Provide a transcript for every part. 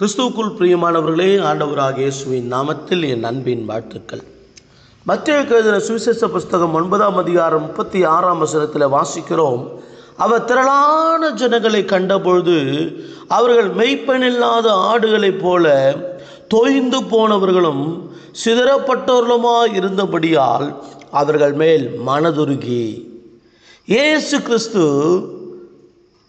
கிறிஸ்துவுக்குள் பிரியமானவர்களே ஆண்டவராக இயேசுவின் நாமத்தில் என் அன்பின் வாழ்த்துக்கள். மத்திய எழுதின சுவிசேஷ புஸ்தகம் ஒன்பதாம் அதிகாரம் முப்பத்தி ஆறாம் வசனத்தில் வாசிக்கிறோம். அவர் திரளான ஜனங்களை கண்டபொழுது அவர்கள் மெய்ப்பெண்ணில்லாத ஆடுகளைப் போல தொய்ந்து போனவர்களும் சிதறப்பட்டவர்களுமாய் இருந்தபடியால் அவர்கள் மேல் மனதுருகி. இயேசு கிறிஸ்து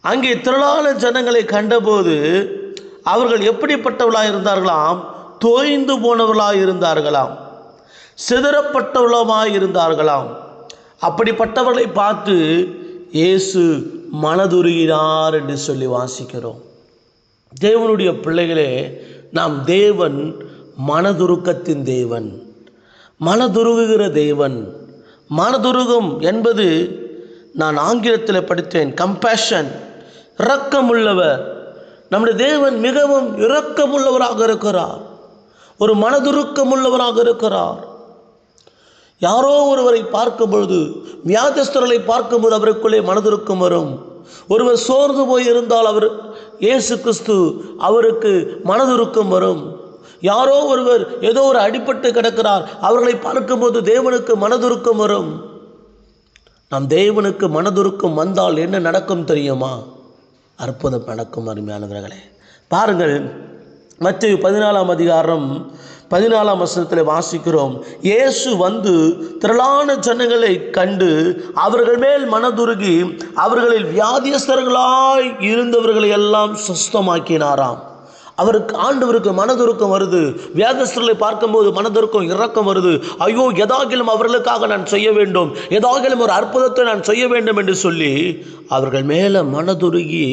அங்கே திரளான ஜனங்களை கண்டபோது அவர்கள் எப்படிப்பட்டவர்களாக இருந்தார்களாம்? தோய்ந்து போனவர்களாக இருந்தார்களாம். சிதறப்பட்டவளமாக இருந்தார்களாம். அப்படிப்பட்டவர்களை பார்த்து இயேசு மனதுருகினார் என்று சொல்லி வாசிக்கிறோம். தேவனுடைய பிள்ளைகளே நாம் தேவன் மனதுருக்கத்தின் தேவன். மனதுருகுகிற தேவன். மனதுருகம் என்பது நான் ஆங்கிலத்தில் படித்தேன் கம்பேஷன் இரக்கமுள்ளவர். நம்முடைய தேவன் மிகவும் இரக்கமுள்ளவராக இருக்கிறார். ஒரு மனதுருக்கம் உள்ளவராக இருக்கிறார். யாரோ ஒருவரை பார்க்கும் பொழுது வியாதஸ்தர்களை பார்க்கும்போது அவருக்குள்ளே மனதுருக்கம் வரும். ஒருவர் சோர்ந்து போய் இருந்தால் அவர் இயேசு கிறிஸ்து அவருக்கு மனதுருக்கம் வரும். யாரோ ஒருவர் ஏதோ ஒரு அடிபட்டு கிடக்கிறார் அவர்களை பார்க்கும்போது தேவனுக்கு மனதுருக்கம் வரும். நம் தேவனுக்கு மனதுருக்கம் வந்தால் என்ன நடக்கும் தெரியுமா? அற்புதம் நடக்கும் அருமையானவர்களே. பாருங்கள் மற்ற பதினாலாம் அதிகாரம் பதினாலாம் வசனத்தில் வாசிக்கிறோம். இயேசு வந்து திரளான ஜனங்களை கண்டு அவர்கள் மேல் மனதுருகி அவர்களில் வியாதியஸ்தர்களாய் இருந்தவர்களை எல்லாம் சுஸ்தமாக்கினாராம். அவருக்கு ஆண்டவருக்கு மனதுருக்கம் வருது. வேதஸ்தர்களை பார்க்கும்போது மனதுருக்கம் இறக்கம் வருது. ஐயோ எதாகிலும் அவர்களுக்காக நான் செய்ய வேண்டும். எதாகிலும் ஒரு அற்புதத்தை நான் செய்ய வேண்டும் என்று சொல்லி அவர்கள் மேலே மனதுருகி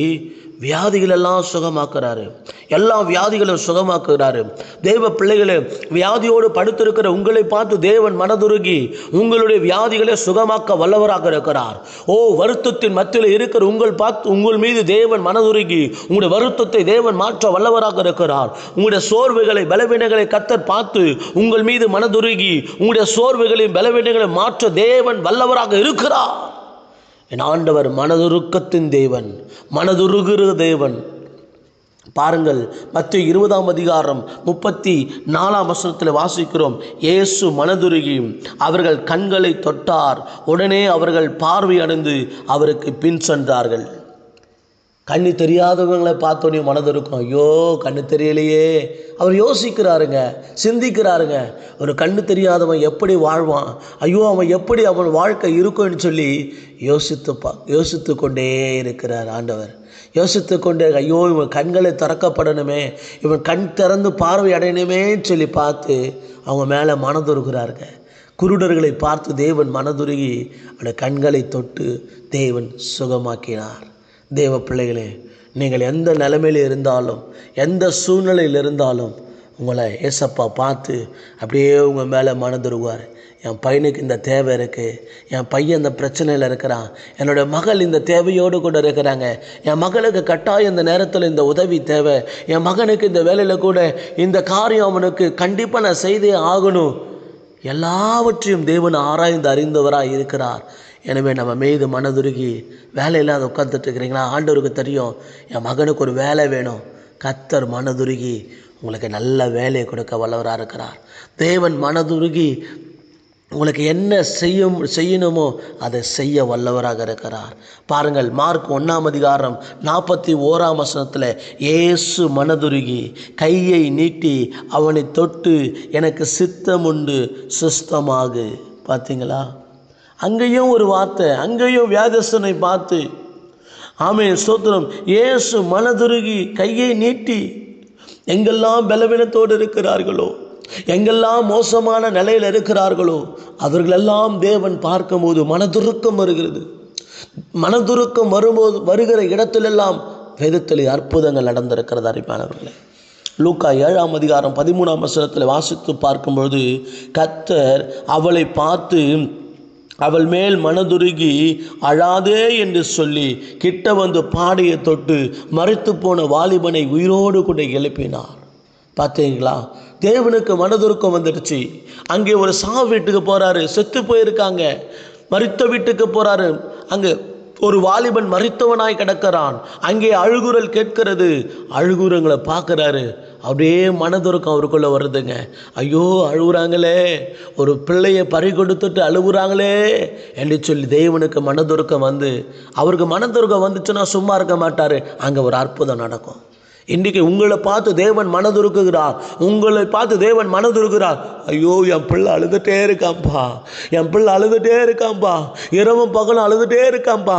வியாதிகளெல்லாம் சுகமாக்குறாரு. எல்லா வியாதிகளும் சுகமாக்குகிறாரு தேவ பிள்ளைகளே வியாதியோடு படுத்திருக்கிற உங்களை பார்த்து தேவன் மனதுருகி உங்களுடைய வியாதிகளை சுகமாக்க வல்லவராக இருக்கிறார். ஓ வருத்தத்தின் மத்தியில் இருக்கிற உங்கள் பார்த்து உங்கள் மீது தேவன் மனதுருகி உங்களுடைய வருத்தத்தை தேவன் மாற்ற வல்லவராக இருக்கிறார். உங்களுடைய சோர்வுகளை பலவீனங்களை கத்தர் பார்த்து உங்கள் மீது மனதுருகி உங்களுடைய சோர்வுகளையும் பலவீனங்களை மாற்ற தேவன் வல்லவராக இருக்கிறார். என் ஆண்டவர் மனதுருக்கத்தின் தேவன் மனதுருகிற தேவன். பாருங்கள் மத்திய இருபதாம் அதிகாரம் முப்பத்தி நாலாம் வசனத்தில் வாசிக்கிறோம். இயேசு மனதுருகி அவர்கள் கண்களை தொட்டார். உடனே அவர்கள் பார்வை அடைந்து அவருக்கு பின் சென்றார்கள். கண்ணு தெரியாதவங்களை பார்த்தோன்னே மனது இருக்கும். ஐயோ கண்ணு தெரியலையே. அவர் யோசிக்கிறாருங்க சிந்திக்கிறாருங்க. ஒரு கண்ணு தெரியாதவன் எப்படி வாழ்வான்? ஐயோ அவன் எப்படி அவன் வாழ்க்கை இருக்கும்னு சொல்லி யோசித்து பா யோசித்து கொண்டே இருக்கிறார் ஆண்டவர். யோசித்து கொண்டே ஐயோ இவன் கண்களை திறக்கப்படணுமே. இவன் கண் திறந்து பார்வை அடையணுமேன்னு சொல்லி பார்த்து அவங்க மேலே மனதுருகிறாருங்க. குருடர்களை பார்த்து தேவன் மனதுருகி அவனை கண்களை தொட்டு தேவன் சுகமாக்கினார். தேவ பிள்ளைகளே நீங்கள் எந்த நிலைமையில் இருந்தாலும் எந்த சூழ்நிலையில் இருந்தாலும் உங்களை ஏசப்பா பார்த்து அப்படியே உங்கள் மேலே மனதுருவார் என் பையனுக்கு இந்த தேவை இருக்குது என் பையன் இந்த பிரச்சனையில் இருக்கிறான். என்னோட மகள் இந்த தேவையோடு கூட இருக்கிறாங்க. என் மகளுக்கு கட்டாயம் இந்த நேரத்தில் இந்த உதவி தேவை. என் மகனுக்கு இந்த வேலையில் கூட இந்த காரியம் அவனுக்கு கண்டிப்பாக நான் செய்தே ஆகணும். எல்லாவற்றையும் தேவன் ஆராய்ந்து அறிந்தவராக இருக்கிறார். எனவே நம்ம மீது மனதுருகி வேலை இல்லாத உட்காந்துட்டு இருக்கிறீங்களா ஆண்டவருக்கு தெரியும். என் மகனுக்கு ஒரு வேலை வேணும். கத்தர் மனதுருகி உங்களுக்கு நல்ல வேலையை கொடுக்க வல்லவராக இருக்கிறார். தேவன் மனதுருகி உங்களுக்கு என்ன செய்யும் செய்யணுமோ அதை செய்ய வல்லவராக இருக்கிறார். பாருங்கள் மார்க் ஒன்றாம் அதிகாரம் நாற்பத்தி ஓராம் வசனத்தில் ஏசு மனதுருகி கையை நீட்டி அவனை தொட்டு எனக்கு சித்தம் உண்டு சுஸ்தமாகு. பார்த்தீங்களா அங்கேயும் ஒரு வார்த்தை அங்கேயும் வியாதஸ்தனை பார்த்து ஆமே ஸ்தோத்திரம். இயேசு மனதுருகி கையை நீட்டி எங்கெல்லாம் பலவீனத்தோடு இருக்கிறார்களோ எங்கெல்லாம் மோசமான நிலையில் இருக்கிறார்களோ அவர்களெல்லாம் தேவன் பார்க்கும்போது மனதுருக்கம் வருகிறது. மனதுருக்கம் வரும்போது வருகிற இடத்திலெல்லாம் வேதத்தில் அற்புதங்கள் நடந்திருக்கிறது அறிவானவர்களே லூக்கா ஏழாம் அதிகாரம் பதிமூணாம் வசனத்தில் வாசித்து பார்க்கும்பொழுது கத்தர் அவளை பார்த்து அவள் மேல் மனதுருகி அழாதே என்று சொல்லி கிட்ட வந்து பாடையை தொட்டு மறைத்து போன வாலிபனை உயிரோடு கூட எழுப்பினார். பார்த்தீங்களா தேவனுக்கு மனதுருக்கம் வந்துடுச்சு. அங்கே ஒரு சா வீட்டுக்கு போகிறாரு செத்து போயிருக்காங்க. மறித்த வீட்டுக்கு போகிறாரு அங்கே ஒரு வாலிபன் மறித்தவனாய் கிடக்கிறான். அங்கே அழுகுரல் கேட்கிறது. அழுகுறங்களை பார்க்குறாரு. அப்படியே மனதுருக்கம் அவருக்குள்ளே வருதுங்க. ஐயோ அழுகுறாங்களே ஒரு பிள்ளையை பறி கொடுத்துட்டு அழுகுறாங்களே என்று சொல்லி தேவனுக்கு மனதுருக்கம் வந்து அவருக்கு மனதுருக்கம் வந்துச்சுன்னா சும்மா இருக்க மாட்டார். அங்கே ஒரு அற்புதம் நடக்கும். இன்றைக்கி உங்களை பார்த்து தேவன் மனதுருக்குகிறார் உங்களை பார்த்து தேவன் மனதுருக்குறார் ஐயோ என் பிள்ளை அழுதுகிட்டே இருக்கான்ப்பா என் பிள்ளை அழுதுகிட்டே இருக்கான்ப்பா இரவும் பகலும் அழுதுகிட்டே இருக்கான்ப்பா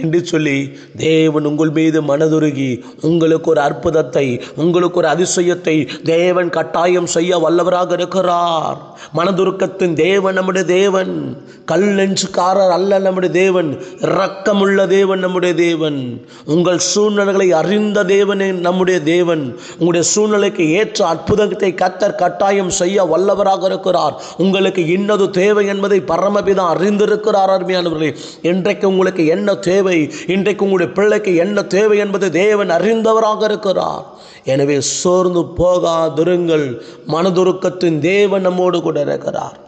என்று சொல்லி தேவன் உங்கள் மீது மனதுருகி உங்களுக்கு ஒரு அற்புதத்தை உங்களுக்கு ஒரு அதிசயத்தை தேவன் கட்டாயம் செய்ய வல்லவராக இருக்கிறார். மனதுருக்கத்தின் தேவன் நம்முடைய தேவன் கல் நெஞ்சுக்காரர் அல்ல நம்முடைய தேவன் இரக்கமுள்ள தேவன் நம்முடைய தேவன். உங்கள் சூழ்நிலைகளை அறிந்த தேவனே நம்முடைய தேவன். உங்களுடைய சூழ்நிலைக்கு ஏற்ற அற்புதத்தை கத்தர் கட்டாயம் செய்ய வல்லவராக இருக்கிறார். உங்களுக்கு இன்னது தேவை என்பதை பரமபிதான் அறிந்திருக்கிறார் அருமையானவர்களே. இன்றைக்கு உங்களுக்கு என்ன தேவை இன்றைக்கு உங்களுடைய பிள்ளைக்கு என்ன தேவை என்பதை தேவன் அறிந்தவராக இருக்கிறார். எனவே சோர்ந்து போகாதிருங்கள். மனதுருக்கத்தின் தேவன் நம்மோடு கூட இருக்கிறார்.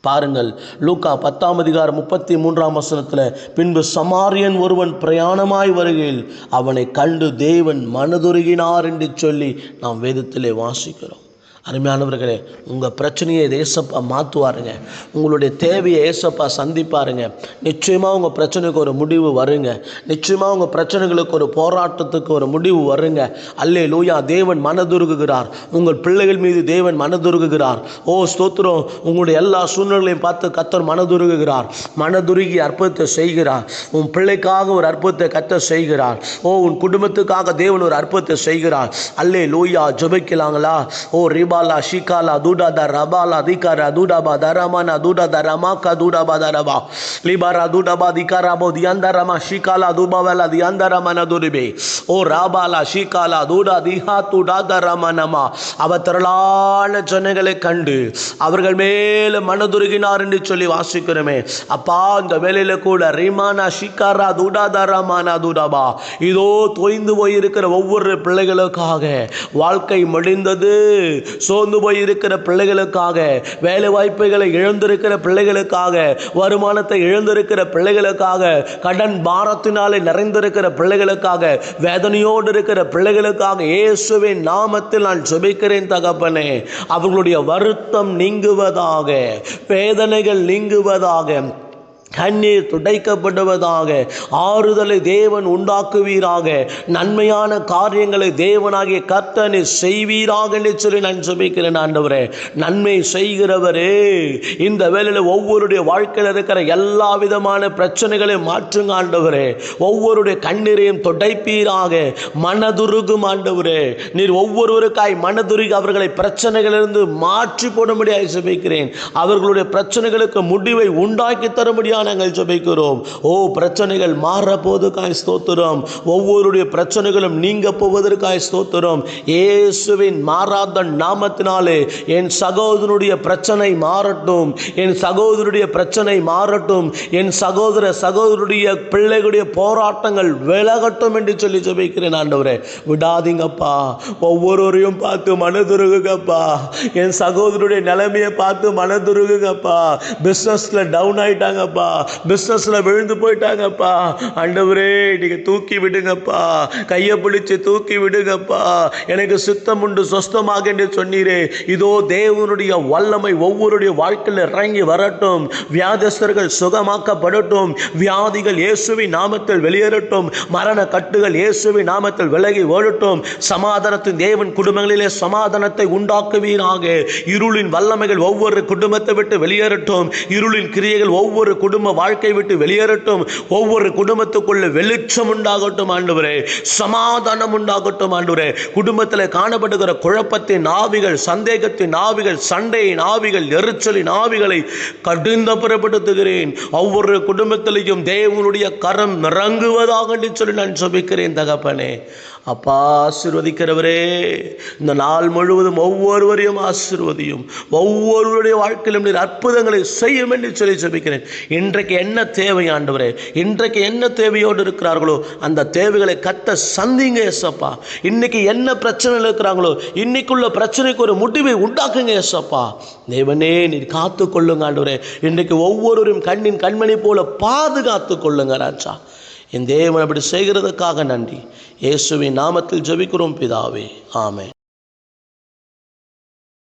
பாருங்கள் லூக்கா பத்தாம் அதிகாரம் முப்பத்தி மூன்றாம் வசனத்தில் பின்பு சமாரியன் ஒருவன் பிரயாணமாய் வருகையில் அவனை கண்டு தேவன் மனதுருகினார் என்று சொல்லி நாம் வேதத்திலே வாசிக்கிறோம். அருமையானவர்களே உங்கள் பிரச்சனையை ஏசப்பா மாற்றுவாருங்க உங்களுடைய தேவையை ஏசப்பா சந்திப்பாருங்க. நிச்சயமாக உங்கள் பிரச்சனைக்கு ஒரு முடிவு வருங்க. நிச்சயமாக உங்கள் பிரச்சனைகளுக்கு ஒரு போராட்டத்துக்கு ஒரு முடிவு வருங்க. அல்லே லூயா தேவன் மனதுருகுகிறார். உங்கள் பிள்ளைகள் மீது தேவன் மனதுருகுகிறார். ஓ ஸ்தோத்திரம். உங்களுடைய எல்லா சூழ்நிலையும் பார்த்து கத்தர் மனதுருகுகிறார். மனதுருகி அற்புதத்தை செய்கிறார். உன் பிள்ளைக்காக ஒரு அற்புதத்தை கத்தர் செய்கிறார். ஓ உன் குடும்பத்துக்காக தேவன் ஒரு அற்புதத்தை செய்கிறார். அல்லே லூயா ஜபிக்கலாங்களா? ஓ ரிபாலா ஷிகாலா தூடாதா ரபாலா திகாரா தூடாபா தரமானா தூடாதா ரமாக்கா தூடாபா தரபா லிபாரா தூடாபா திகாராபோ தியாந்தரமா ஷிகாலா தூபாவலா தியாந்தரமன துரிபே ஓ ராபாலா ஷிகாலா தூடா திஹா தூடா தரமானமா அவ திரளான ஜனங்களை கண்டு அவர்கள் மேல மனதுருகினார் என்று சொல்லி வாசிக்கிறோமே அப்பா இந்த வேலையில கூட ரிமானா ஷிகாரா தூடாதா ரமானா தூடாபா இதோ தொய்ந்து போயிருக்கிற ஒவ்வொரு பிள்ளைகளுக்காக வாழ்க்கை முடிந்தது சோர்ந்து போய் இருக்கிற பிள்ளைகளுக்காக வேலை வாய்ப்புகளை இழந்திருக்கிற பிள்ளைகளுக்காக வருமானத்தை இழந்திருக்கிற பிள்ளைகளுக்காக கடன் பாரத்தினாலே நிறைந்திருக்கிற பிள்ளைகளுக்காக வேதனையோடு இருக்கிற பிள்ளைகளுக்காக இயேசுவின் நாமத்தில் நான் சுபிக்கிறேன் தகப்பனே. அவர்களுடைய வருத்தம் நீங்குவதாக வேதனைகள் நீங்குவதாக கண்ணீர் துடைக்கப்படுவதாக ஆறுதலை தேவன் உண்டாக்குவீராக நன்மையான காரியங்களை தேவனாகிய கர்த்தனை செய்வீராக என்று சொல்லி நான் சுமிக்கிறேன் ஆண்டவரே. நன்மை செய்கிறவரே. இந்த வேலையில் ஒவ்வொருடைய வாழ்க்கையில் இருக்கிற எல்லா விதமான பிரச்சனைகளையும் மாற்றுங்க ஆண்டவரே. ஒவ்வொருடைய கண்ணீரையும் துடைப்பீராக. மனதுருகும் ஆண்டவரே. நீர் ஒவ்வொருவருக்காய் மனதுருகி அவர்களை பிரச்சனைகளிலிருந்து மாற்றி போடும்படியாக சுமிக்கிறேன் அவர்களுடைய பிரச்சனைகளுக்கு முடிவை உண்டாக்கி தரும்படியாக நாங்கள் ஜெபிக்கிறோம். ஓ பிரச்சனைகள் மாற போதுக்காய் ஸ்தோத்திரம். ஒவ்வொருடைய பிரச்சனைகளும் நீங்க போவதற்காய் ஸ்தோத்திரம். இயேசுவின் மாறாத நாமத்தினாலே என் சகோதரனுடைய பிரச்சனை மாறட்டும். என் சகோதரனுடைய பிரச்சனை மாறட்டும். என் சகோதர சகோதரனுடைய பிள்ளைகளுடைய போராட்டங்கள் விலகட்டும் என்று சொல்லி ஜெபிக்கிறேன் ஆண்டவரே. விடாதீங்கப்பா. ஒவ்வொருவரையும் பார்த்து மனதுருகுங்கப்பா. என் சகோதரனுடைய நிலைமையை பார்த்து மனதுருகுங்கப்பா. பிஸ்னஸில் டவுன் ஆயிட்டாங்கப்பா. பிஸ்னஸில் விழுந்து போயிட்டாங்கப்பா. ஆண்டவரே நீங்கள் தூக்கி விடுங்கப்பா. கையை பிடிச்சி தூக்கி விடுங்கப்பா. எனக்கு சித்தம் உண்டு சொஸ்தமாக என்று சொன்னீரே. இதோ தேவனுடைய வல்லமை ஒவ்வொருடைய வாழ்க்கையில் இறங்கி வரட்டும். வியாதஸ்தர்கள் சுகமாக்கப்படட்டும். வியாதிகள் இயேசுவின் நாமத்தில் வெளியேறட்டும். மரண கட்டுகள் இயேசுவின் நாமத்தில் விலகி ஓடட்டும். சமாதானத்தின் தேவன் குடும்பங்களிலே சமாதானத்தை உண்டாக்குவீராக. இருளின் வல்லமைகள் ஒவ்வொரு குடும்பத்தை விட்டு வெளியேறட்டும். இருளின் கிரியைகள் ஒவ்வொரு குடும்ப குடும்ப வாழ்க்கை விட்டு வெளியேறட்டும். ஒவ்வொரு குடும்பத்துக்குள்ள வெளிச்சம் உண்டாகட்டும் ஆண்டவரே. சமாதானம் உண்டாகட்டும் ஆண்டவரே. குடும்பத்தில் காணப்படுகிற குழப்பத்தின் ஆவிகள் சந்தேகத்தின் ஆவிகள் சண்டையின் ஆவிகள் எரிச்சலின் ஆவிகளை கடிந்த புறப்படுத்துகிறேன். ஒவ்வொரு குடும்பத்திலையும் தேவனுடைய கரம் இறங்குவதாக சொல்லி நான் ஜெபிக்கிறேன் தகப்பனே. அப்பா ஆசிர்வதிக்கிறவரே. இந்த நாள் முழுவதும் ஒவ்வொருவரையும் ஆசிர்வதியும். ஒவ்வொருவருடைய வாழ்க்கையிலும் நீர் அற்புதங்களை செய்யும் என்று சொல்லி சொல்லிக்கிறேன் இன்றைக்கு என்ன தேவை ஆண்டவரே? இன்றைக்கு என்ன தேவையோடு இருக்கிறார்களோ அந்த தேவைகளை கத்த சந்திங்க ஏசப்பா இன்னைக்கு என்ன பிரச்சனையில் இருக்கிறாங்களோ இன்னைக்குள்ள பிரச்சனைக்கு ஒரு முடிவை உண்டாக்குங்க ஏசப்பா தேவனே நீர் காத்து கொள்ளுங்க ஆண்டவரே. இன்றைக்கு ஒவ்வொருவரும் கண்ணின் கண்மணி போல பாதுகாத்து கொள்ளுங்க ராஜா. என் தேவன் அப்படி செய்கிறதுக்காக நன்றி. இயேசுவின் நாமத்தில் ஜபிக்கிறோம் பிதாவே. ஆமே